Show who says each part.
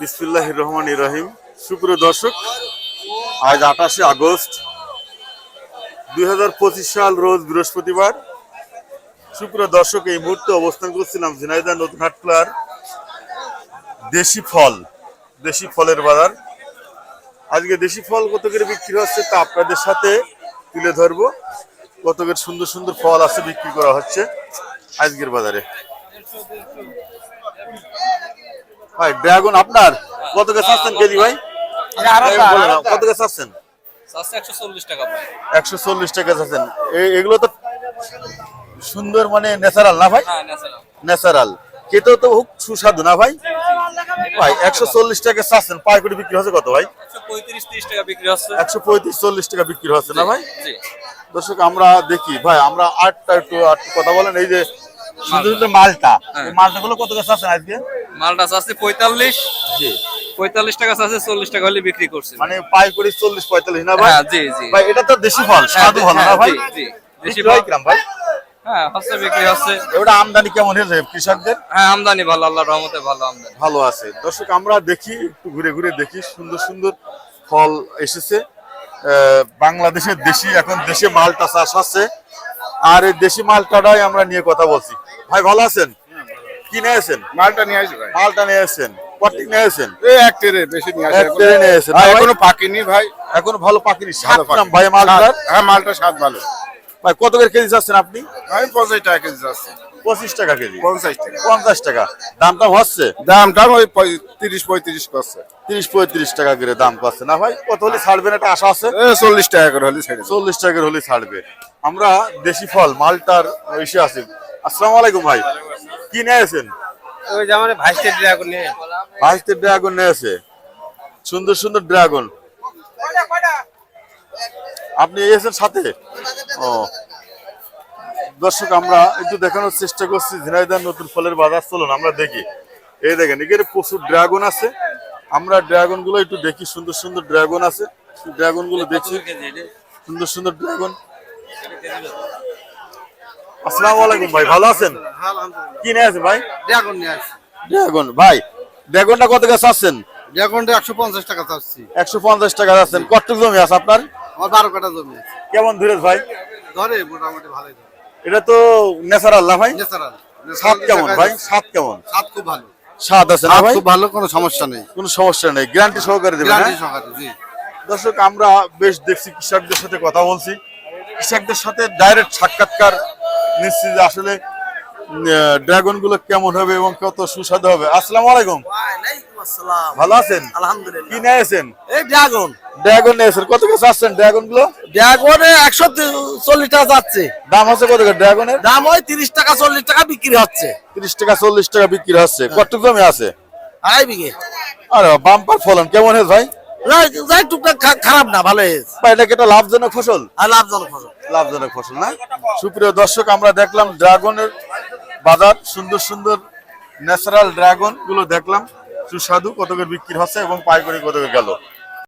Speaker 1: বিসমুল্লাহ রহমান রহিম। সুপ্রিয় দর্শক, আজ আঠাশে আগস্ট দুই হাজার পঁচিশ সাল রোজ বৃহস্পতিবার। সুপ্রিয় দর্শক, এই মুহূর্তে অবস্থান করছিলাম ঝিনাইদা নতুন হাটখোলার দেশি ফল, দেশি ফলের বাজার। আজকে দেশি ফল কত করে বিক্রি হচ্ছে তা আপনাদের সাথে তুলে ধরবো। কত করে সুন্দর সুন্দর ফল আছে বিক্রি করা হচ্ছে আজকের বাজারে। ভাই ড্রাগন আপনার? কত করে চাচ্ছেন কেজি ভাই? কত করে চাচ্ছেন?
Speaker 2: একশো চল্লিশ টাকা
Speaker 1: চাচ্ছেন। এগুলো তো সুন্দর মানে ন্যাচারাল না ভাই?
Speaker 2: হ্যাঁ ন্যাচারাল
Speaker 1: ন্যাচারাল খেতেও তো খুব সুস্বাদু না ভাই? ভাই একশো চল্লিশ টাকা চাচ্ছেন। পাইকারি বিক্রি হচ্ছে কত ভাই?
Speaker 2: একশো পঁয়ত্রিশ টাকা
Speaker 1: একশো পঁয়ত্রিশ চল্লিশ টাকা বিক্রি হচ্ছে না ভাই? দর্শক আমরা দেখি ভাই আমরা আটটা একটু আটটু কথা বলেন। এই যে সুন্দর মালটা
Speaker 2: হ্যাঁ।
Speaker 1: মালটা গুলো কত চাচ্ছেন আজকে?
Speaker 2: মালটা চাচ্ছে পঁয়তাল্লিশ।
Speaker 1: জি।
Speaker 2: পঁয়তাল্লিশ টাকা চাচ্ছে চল্লিশ টাকা হলে বিক্রি করছে।
Speaker 1: মানে পাইকারি চল্লিশ পঁয়তাল্লিশ না ভাই?
Speaker 2: হ্যাঁ জি জি।
Speaker 1: ভাই এটা তো দেশি ফল স্বাদু ফল না
Speaker 2: হ্যাঁ,
Speaker 1: ভাই?
Speaker 2: জি। দেশি ফল।
Speaker 1: কিরম ভাই?
Speaker 2: হ্যাঁ হচ্ছে বিক্রি হচ্ছে।
Speaker 1: আমদানি কেমন হয়েছে কৃষকদের?
Speaker 2: হ্যাঁ আমদানি ভালো রহমতে ভালো আমদানি।
Speaker 1: ভালো আছে। দর্শক আমরা দেখি একটু ঘুরে ঘুরে দেখি সুন্দর সুন্দর ফল এসেছে। বাংলাদেশের দেশি এখন দেশে মালটা চাষ আছে। আর এই দেশি মালটাটাই আমরা নিয়ে কথা বলছি। ভাই ভালো আছেন? কি নিয়ে আছেন
Speaker 3: মালটা নিয়ে আসবে
Speaker 1: মালটা নিয়ে আসছেন কটিক নিয়ে আসছেন
Speaker 3: এই এক টেরে বেশি নিয়ে আসে
Speaker 1: এক ট্রে নিয়ে আসেন।
Speaker 3: এখনও পাকেনি ভাই।
Speaker 1: এখন ভালো পাকিনি সাত গ্রাম। ভাই
Speaker 3: স্বাদ- হ্যাঁ মালটা স্বাদ ভালো।
Speaker 1: ভাই কত করে কেজি চাচ্ছেন আপনি?
Speaker 3: আমি পঞ্চাশ টাকা কেজি যাচ্ছে
Speaker 1: পঁচিশ টাকা কেজি।
Speaker 3: পঞ্চাশ টাকা।
Speaker 1: পঞ্চাশ টাকা। দামটা হচ্ছে?
Speaker 3: দাম দাম ওই তিরিশ পঁয়ত্রিশ করছে।
Speaker 1: তিরিশ পঁয়ত্রিশ টাকা করে দাম পাচ্ছে। না ভাই কত হলে ছাড়বেন একটা আশা আছে?
Speaker 3: চল্লিশ টাকা করে হলে ছেড়ে। দেবো।
Speaker 1: চল্লিশ টাকার হলে ছাড়বে। আমরা দেশি ফল মালটার এসে আছি। আসসালামু আলাইকুম ভাই। কি নিয়ে আছেন
Speaker 2: ওই যে আমার ভাইস্টের ড্রাগন নিয়ে।
Speaker 1: ভাইস্তে ড্রাগন নিয়ে আছে সুন্দর সুন্দর ড্রাগন আপনি এসেছেন সাথে? ও। দর্শক আমরা একটু দেখানোর চেষ্টা করছি। ঝিনাইদার নতুন ফলের বাজার চলুন আমরা দেখি। এই দেখেন এখানে প্রচুর ড্রাগন আছে। আমরা ড্রাগনগুলো একটু দেখি। সুন্দর সুন্দর ড্রাগন আছে। ড্রাগনগুলো দেখছি সুন্দর সুন্দর ড্রাগন আসসালামু আলাইকুম ভাই ভালো আছেন? কি নিয়ে আছে ভাই?
Speaker 4: ড্রাগন নিয়ে আসছি।
Speaker 1: ড্রাগন ভাই ড্রাগনটা কত গাছ আছেন
Speaker 4: ড্রাগনটা একশো পঞ্চাশ টাকা চাচ্ছি।
Speaker 1: একশো পঞ্চাশ টাকা আছেন কতটুকু জমি আছে আপনার?
Speaker 4: আমার বারো কাটা জমি আছে।
Speaker 1: কেমন ধীরজ ভাই?
Speaker 4: ধরে মোটামুটি ভালোই ধরে।
Speaker 1: এটা তো ন্যাচারাল না ভাই?
Speaker 4: ন্যাচারাল।
Speaker 1: স্বাদ কেমন ভাই? স্বাদ কেমন?
Speaker 4: স্বাদ খুব ভালো।
Speaker 1: স্বাদ আছে না ভাই?
Speaker 4: খুব ভালো কোনো সমস্যা নেই।
Speaker 1: কোনো সমস্যা নেই। গ্যারান্টি সহকারে দেবেন
Speaker 4: গ্যারান্টি? সহকারে জি।
Speaker 1: দর্শক আমরা বেশ দেখছি কৃষকদের সাথে কথা বলছি। কৃষকদের সাথে ডাইরেক্ট সাক্ষাৎকার যে আসলে ড্রাগনগুলো কেমন হবে এবং কত সুস্বাদু হবে। আসসালামু আলাইকুম। ভালো আছেন? কি
Speaker 4: আলহামদুলিল্লাহ
Speaker 1: নিয়েছেন
Speaker 4: এই ড্রাগন
Speaker 1: ড্রাগন নিয়েছেন কত কিছু আসছেন ড্রাগনগুলো?
Speaker 4: ড্রাগনে একশো চল্লিশ টাকা যাচ্ছে।
Speaker 1: দাম হচ্ছে কত করে ড্রাগনের
Speaker 4: দাম ওই তিরিশ টাকা চল্লিশ টাকা বিক্রি হচ্ছে।
Speaker 1: তিরিশ টাকা চল্লিশ টাকা বিক্রি হচ্ছে। কতটুকু জমি আছে?
Speaker 4: আড়াই বিঘে।
Speaker 1: আরে বাম্পার ফলন কেমন হয়েছে ভাই?
Speaker 4: যাই- টুকটাক খারাপ না ভালো হয়েছে।
Speaker 1: এটা কি একটা লাভজনক ফসল?
Speaker 4: আর লাভজনক ফসল।
Speaker 1: লাভজনক ফসল না? সুপ্রিয় দর্শক আমরা দেখলাম ড্রাগনের বাজার সুন্দর সুন্দর ন্যাচারাল ড্রাগনগুলো দেখলাম। সুস্বাদু কত করে বিক্রি হচ্ছে এবং পাইকারি কত করে গেল?